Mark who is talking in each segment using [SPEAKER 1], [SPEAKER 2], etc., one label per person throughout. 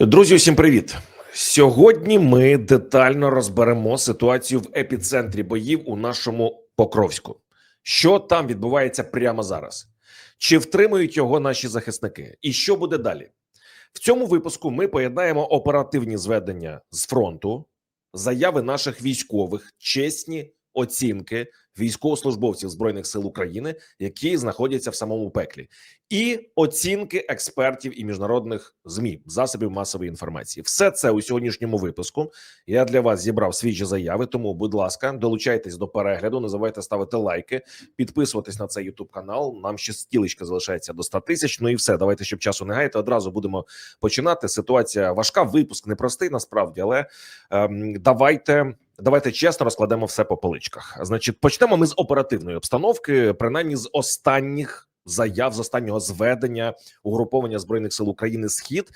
[SPEAKER 1] Друзі, усім привіт! Сьогодні ми детально розберемо ситуацію в епіцентрі боїв у нашому Покровську. Що там відбувається прямо зараз? Чи втримують його наші захисники? І що буде далі? В цьому випуску ми поєднаємо оперативні зведення з фронту, заяви наших військових, чесні оцінки військовослужбовців збройних сил України, які знаходяться в самому пеклі, і оцінки експертів і міжнародних змі засобів масової інформації. Все це у сьогоднішньому випуску. Я для вас зібрав свіжі заяви. Тому, будь ласка, долучайтесь до перегляду. Не забувайте ставити лайки, підписуватись на цей Ютуб канал. Нам ще стілечка залишається до 100 тисяч. Ну і все. Давайте, щоб часу не гаяти. Одразу будемо починати. Ситуація важка. Випуск непростий насправді, але ем, давайте. Давайте чесно розкладемо все по поличках. Значить, почнемо ми з оперативної обстановки, принаймні з останніх заяв, з останнього зведення угруповання збройних сил України Схід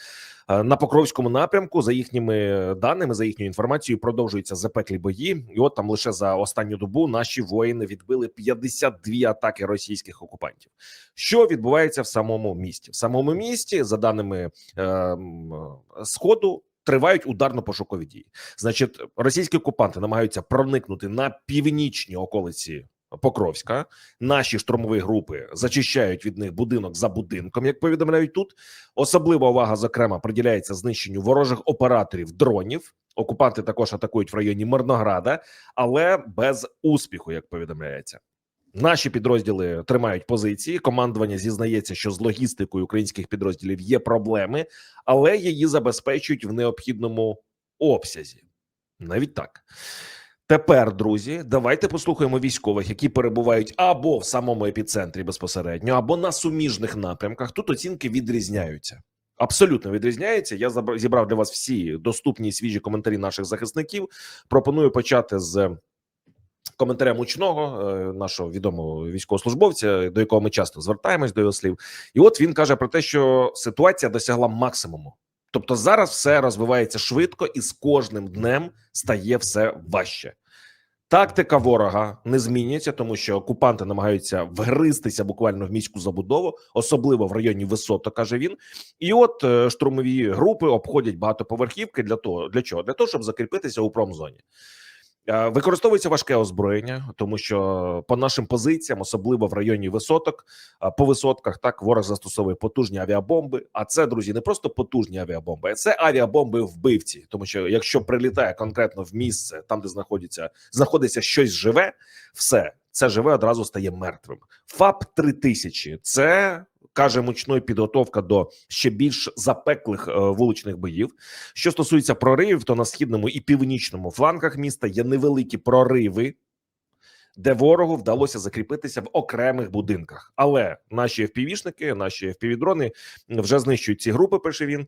[SPEAKER 1] Е, на Покровському напрямку. За їхніми даними, за їхньою інформацією, продовжуються запеклі бої. І от там лише за останню добу наші воїни відбили 52 атаки російських окупантів. Що відбувається в самому місті? В самому місті, за даними е, м, сходу. Тривають ударно-пошукові дії. Значить, російські окупанти намагаються проникнути на північні околиці Покровська. Наші штурмові групи зачищають від них будинок за будинком, як повідомляють тут. Особлива увага, зокрема, приділяється знищенню ворожих операторів дронів. Окупанти також атакують в районі Мирнограда, але без успіху, як повідомляється. Наші підрозділи тримають позиції. Командування зізнається, що з логістикою українських підрозділів є проблеми, але її забезпечують в необхідному обсязі. Навіть так. Тепер, друзі, давайте послухаємо військових, які перебувають або в самому епіцентрі безпосередньо, або на суміжних напрямках. Тут оцінки відрізняються. Абсолютно відрізняються. Я зібрав для вас всі доступні і свіжі коментарі наших захисників. Пропоную почати з коментаря мучного, е, нашого відомого військовослужбовця, до якого ми часто звертаємось до його слів. І от він каже про те, що ситуація досягла максимуму. Тобто зараз все розвивається швидко, і з кожним днем стає все важче. Тактика ворога не змінюється, тому що окупанти намагаються вгристися буквально в міську забудову, особливо в районі висоток, каже він. І от е, штурмові групи обходять багатоповерхівки для того, для чого? Для того, щоб закріпитися у промзоні. Е, Використовується важке озброєння, тому що по нашим позиціям, особливо в районі висоток, а по висотках, так ворог застосовує потужні авіабомби. А це друзі, не просто потужні авіабомби, а це авіабомби вбивці. Тому що якщо прилітає конкретно в місце, там де знаходиться знаходиться щось живе, все це живе одразу стає мертвим. ФАП 3000 – це каже мучною підготовка до ще більш запеклих е, вуличних боїв. Що стосується проривів, то на східному і північному флангах міста є невеликі прориви, де ворогу вдалося закріпитися в окремих будинках. Але наші впівішники, наші впівдрони вже знищують ці групи. Пише він.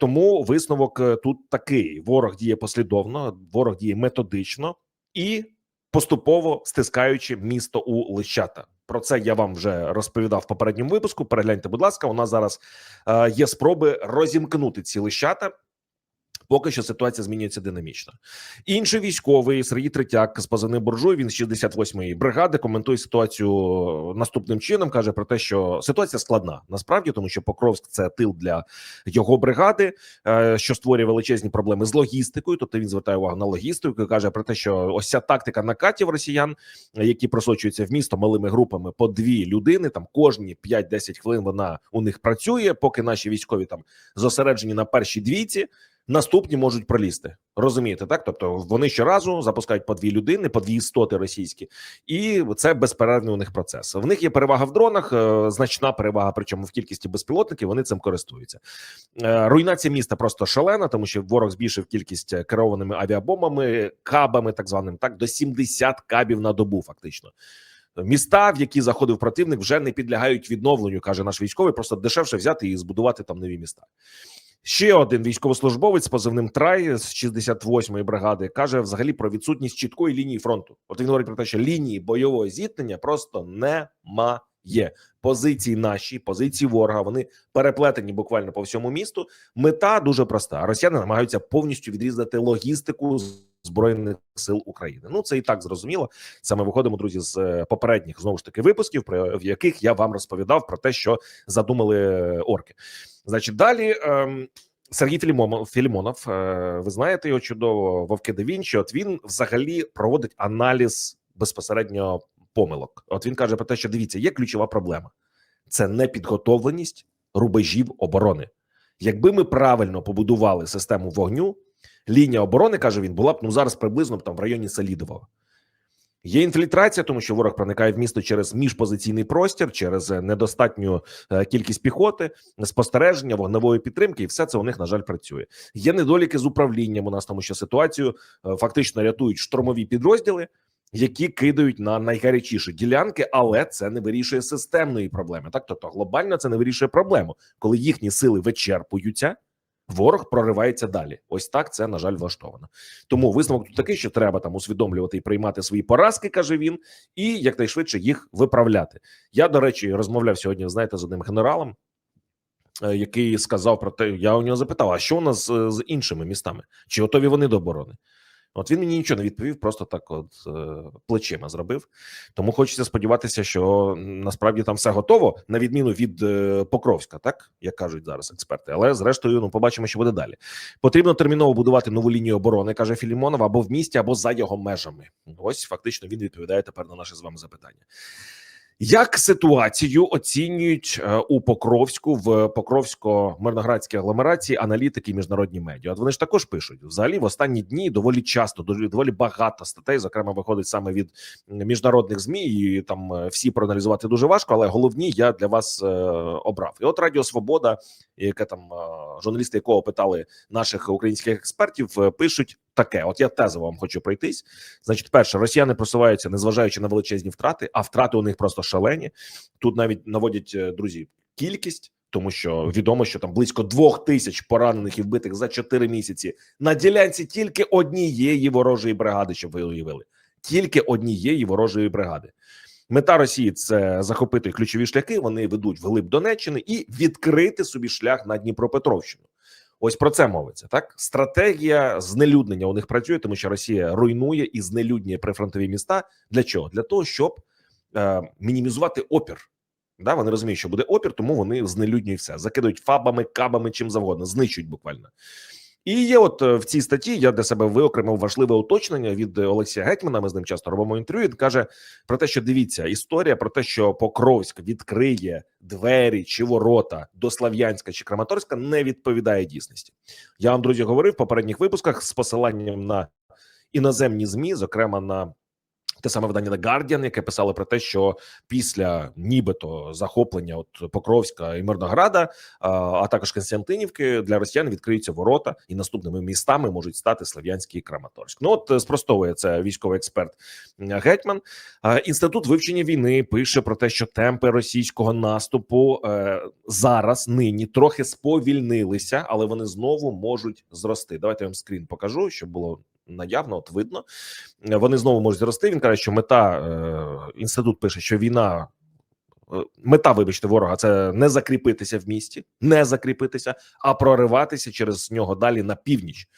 [SPEAKER 1] Тому висновок е, тут такий: ворог діє послідовно, ворог діє методично і поступово стискаючи місто у лищата. Про це я вам вже розповідав в попередньому випуску. Перегляньте, будь ласка, у нас зараз е, є спроби розімкнути ці лищата. Поки що ситуація змінюється динамічно. Інший військовий Сергій Третяк з позивним буржуй. Він з 68-ї бригади коментує ситуацію наступним чином. каже про те, що ситуація складна насправді, тому що Покровськ це тил для його бригади, е, що створює величезні проблеми з логістикою. Тобто він звертає увагу на логістику. каже про те, що ось ця тактика накатів росіян, які просочуються в місто малими групами по дві людини. Там кожні 5-10 хвилин вона у них працює, поки наші військові там зосереджені на першій двійці наступні можуть пролізти. Розумієте, так? Тобто вони щоразу запускають по дві людини, по дві істоти російські, і це безперервний у них процес. В них є перевага в дронах, е, значна перевага, причому в кількості безпілотників. Вони цим користуються. Е, Руйнація міста просто шалена, тому що ворог збільшив кількість е, керованими авіабомбами, кабами, так званим, так до 70 кабів на добу, фактично. Міста, в які заходив противник, вже не підлягають відновленню, каже наш військовий. Просто дешевше взяти і збудувати там нові міста. Ще один військовослужбовець з позивним Трай з 68-ї бригади каже взагалі про відсутність чіткої лінії фронту. От він говорить про те, що лінії бойового зіткнення просто немає. Позиції наші, позиції ворога, вони переплетені буквально по всьому місту. Мета дуже проста: росіяни намагаються повністю відрізати логістику збройних сил України. Ну це і так зрозуміло. Саме виходимо, друзі, з е, попередніх знову ж таки випусків, про в яких я вам розповідав про те, що задумали орки. Значить, далі ем, Сергій Філімонов, Філімонов, е, ви знаєте його чудово, Вовки да Вінчі. От він взагалі проводить аналіз безпосередньо помилок. От він каже про те, що дивіться, є ключова проблема: це непідготовленість рубежів оборони. Якби ми правильно побудували систему вогню, лінія оборони каже він, була б ну зараз приблизно там в районі Салідового. Є інфільтрація, тому що ворог проникає в місто через міжпозиційний простір, через е, недостатню е, кількість піхоти, спостереження, вогневої підтримки, і все це у них на жаль працює. Є недоліки з управлінням у нас, тому що ситуацію е, фактично рятують штурмові підрозділи, які кидають на найгарячіші ділянки, але це не вирішує системної проблеми. Так, тобто глобально це не вирішує проблему, коли їхні сили вичерпуються. Ворог проривається далі. Ось так це на жаль влаштовано. Тому висновок тут такий, що треба там усвідомлювати і приймати свої поразки, каже він, і якнайшвидше їх виправляти. Я до речі розмовляв сьогодні. Знаєте, з одним генералом, е, який сказав про те, я у нього запитав: а що у нас е, з іншими містами? Чи готові вони до оборони? От він мені нічого не відповів, просто так, от е, плечима зробив. Тому хочеться сподіватися, що насправді там все готово, на відміну від е, Покровська, так як кажуть зараз експерти. Але зрештою, ну побачимо, що буде далі. Потрібно терміново будувати нову лінію оборони, каже Філімонов, або в місті, або за його межами. Ось фактично він відповідає тепер на наше з вами запитання. Як ситуацію оцінюють е, у Покровську в Покровсько-мирноградській агломерації аналітики і міжнародні медіа? От вони ж також пишуть взагалі в останні дні доволі часто, доволі багато статей, зокрема, виходить саме від міжнародних змі, і там е, всі проаналізувати дуже важко. Але головні я для вас е, обрав. І от Радіо Свобода, яке там е, журналісти, якого питали наших українських експертів, пишуть таке: от я тезово вам хочу пройтись. Значить, перше, росіяни просуваються, незважаючи на величезні втрати, а втрати у них просто шалені. Тут навіть наводять е, друзі кількість. Тому що відомо, що там близько двох тисяч поранених і вбитих за чотири місяці на ділянці тільки однієї ворожої бригади, щоб ви уявили, тільки однієї ворожої бригади. Мета Росії це захопити ключові шляхи. Вони ведуть вглиб Донеччини і відкрити собі шлях на Дніпропетровщину. Ось про це мовиться. Так, стратегія знелюднення у них працює, тому що Росія руйнує і знелюднює прифронтові міста. Для чого? Для того, щоб е, мінімізувати опір. Да, вони розуміють, що буде опір, тому вони знелюднюють все, закидують фабами, кабами, чим завгодно, знищують буквально. І є, от е, в цій статті я для себе виокремив важливе уточнення від е, Олексія Гетьмана. Ми з ним часто робимо інтерв'ю. Він каже про те, що дивіться, історія про те, що Покровськ відкриє двері чи ворота до Слав'янська чи Краматорська, не відповідає дійсності. Я вам друзі говорив в попередніх випусках з посиланням на іноземні змі, зокрема на те саме видання The Guardian, яке писало про те, що після нібито захоплення от Покровська і Мирнограда, а, також Константинівки для росіян відкриються ворота, і наступними містами можуть стати Слов'янський і Краматорськ. Ну от спростовує це військовий експерт Гетьман. Інститут вивчення війни пише про те, що темпи російського наступу е, зараз нині трохи сповільнилися, але вони знову можуть зрости. Давайте я вам скрін покажу, щоб було наявно, от видно. Е, Вони знову можуть зрости. Він каже, що мета е, інститут пише, що війна. е, Мета, вибачте, ворога це не закріпитися в місті, не закріпитися, а прориватися через нього далі на північ.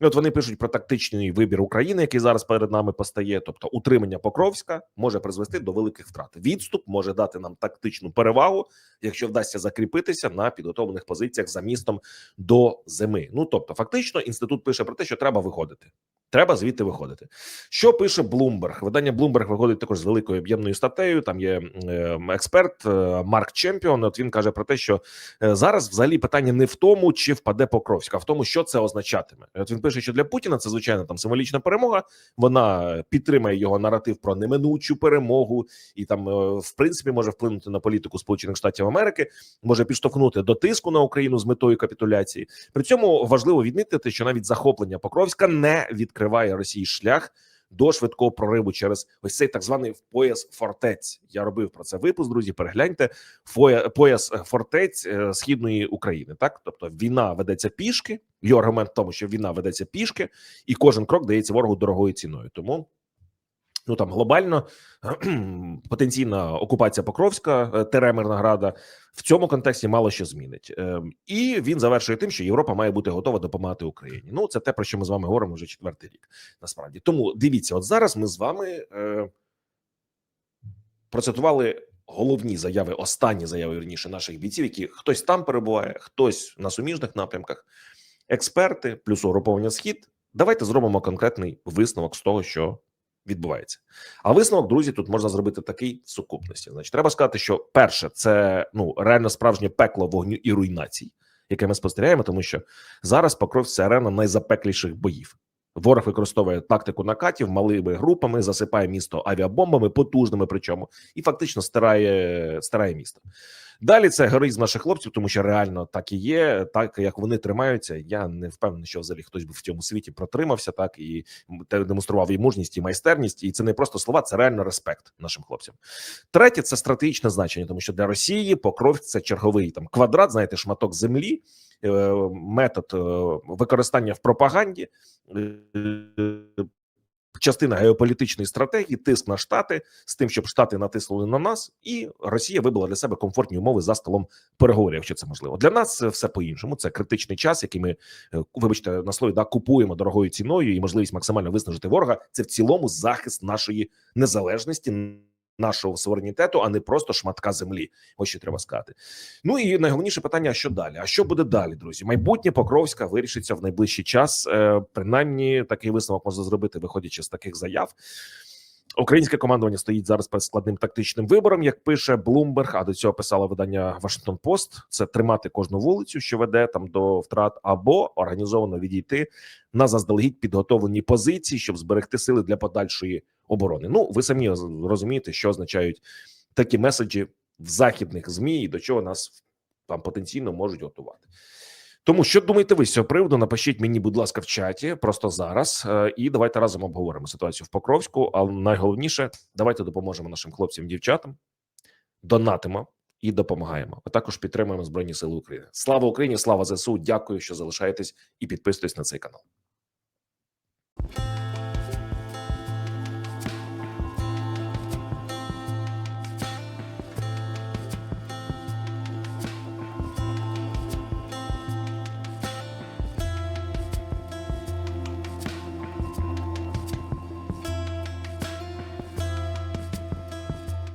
[SPEAKER 1] І от вони пишуть про тактичний вибір України, який зараз перед нами постає. Тобто, утримання Покровська може призвести до великих втрат. Відступ може дати нам тактичну перевагу, якщо вдасться закріпитися на підготовлених позиціях за містом до зими. Ну тобто, фактично, інститут пише про те, що треба виходити. Треба звідти виходити. Що пише Bloomberg? Видання Bloomberg виходить також з великою об'ємною статтею. Там є е, експерт е, Марк Чемпіон. От він каже про те, що е, зараз взагалі питання не в тому, чи впаде Покровська, а в тому, що це означатиме. От він пише, що для Путіна це звичайно там символічна перемога. Вона підтримає його наратив про неминучу перемогу, і там, е, в принципі, може вплинути на політику Сполучених Штатів Америки, може підштовхнути до тиску на Україну з метою капітуляції. При цьому важливо відмітити, що навіть захоплення Покровська не відкриває Росії шлях до швидкого прориву через ось цей так званий пояс фортець. Я робив про це випуск. Друзі, перегляньте пояс е, фортець е, східної України. Так, тобто війна ведеться пішки. Його аргумент в тому, що війна ведеться пішки, і кожен крок дається ворогу дорогою ціною. Тому ну там глобально потенційна окупація Покровська е, тере Мирнограда в цьому контексті мало що змінить. Е, І він завершує тим, що Європа має бути готова допомагати Україні. Ну це те про що ми з вами говоримо вже четвертий рік. Насправді, тому дивіться, от зараз ми з вами е, процитували головні заяви, останні заяви вірніше наших бійців, які хтось там перебуває, хтось на суміжних напрямках. експерти, плюс угруповання схід. Давайте зробимо конкретний висновок з того, що відбувається. А висновок, друзі, тут можна зробити такий в сукупності. Значить, треба сказати, що перше, це ну реально справжнє пекло вогню і руйнацій, яке ми спостерігаємо, тому що зараз Покров це арена найзапекліших боїв. Ворог використовує тактику накатів малими групами, засипає місто авіабомбами, потужними, причому і фактично стирає, стирає місто. Далі це героїзм наших хлопців, тому що реально так і є. Так як вони тримаються. Я не впевнений, що взагалі хтось би в цьому світі протримався, так і демонстрував і мужність, і майстерність. І це не просто слова, це реально респект нашим хлопцям. Третє це стратегічне значення, тому що для Росії покров це черговий там квадрат, знаєте, шматок землі. е, Метод е, використання в пропаганді, е, частина геополітичної стратегії, тиск на штати з тим, щоб штати натиснули на нас, і Росія вибила для себе комфортні умови за столом переговорів, якщо це можливо. Для нас це все по іншому. Це критичний час, який ми, е, вибачте, на слові да купуємо дорогою ціною і можливість максимально виснажити ворога. Це в цілому захист нашої незалежності. Нашого суверенітету, а не просто шматка землі. Ось що треба сказати. Ну і найголовніше питання: а що далі? А що буде далі, друзі? Майбутнє Покровська вирішиться в найближчий час. Е, принаймні, такий висновок можна зробити, виходячи з таких заяв. Українське командування стоїть зараз перед складним тактичним вибором, як пише Блумберг. А до цього писало видання Вашингтон Пост: це тримати кожну вулицю, що веде там до втрат, або організовано відійти на заздалегідь підготовлені позиції, щоб зберегти сили для подальшої оборони. Ну ви самі розумієте, що означають такі меседжі в західних змі і до чого нас там потенційно можуть готувати. Тому що думаєте ви з цього приводу? Напишіть мені, будь ласка, в чаті просто зараз, е, і давайте разом обговоримо ситуацію в Покровську. Але найголовніше, давайте допоможемо нашим хлопцям, дівчатам, донатимо і допомагаємо. А також підтримуємо Збройні Сили України. Слава Україні! Слава ЗСУ! Дякую, що залишаєтесь і підписуєтесь на цей канал.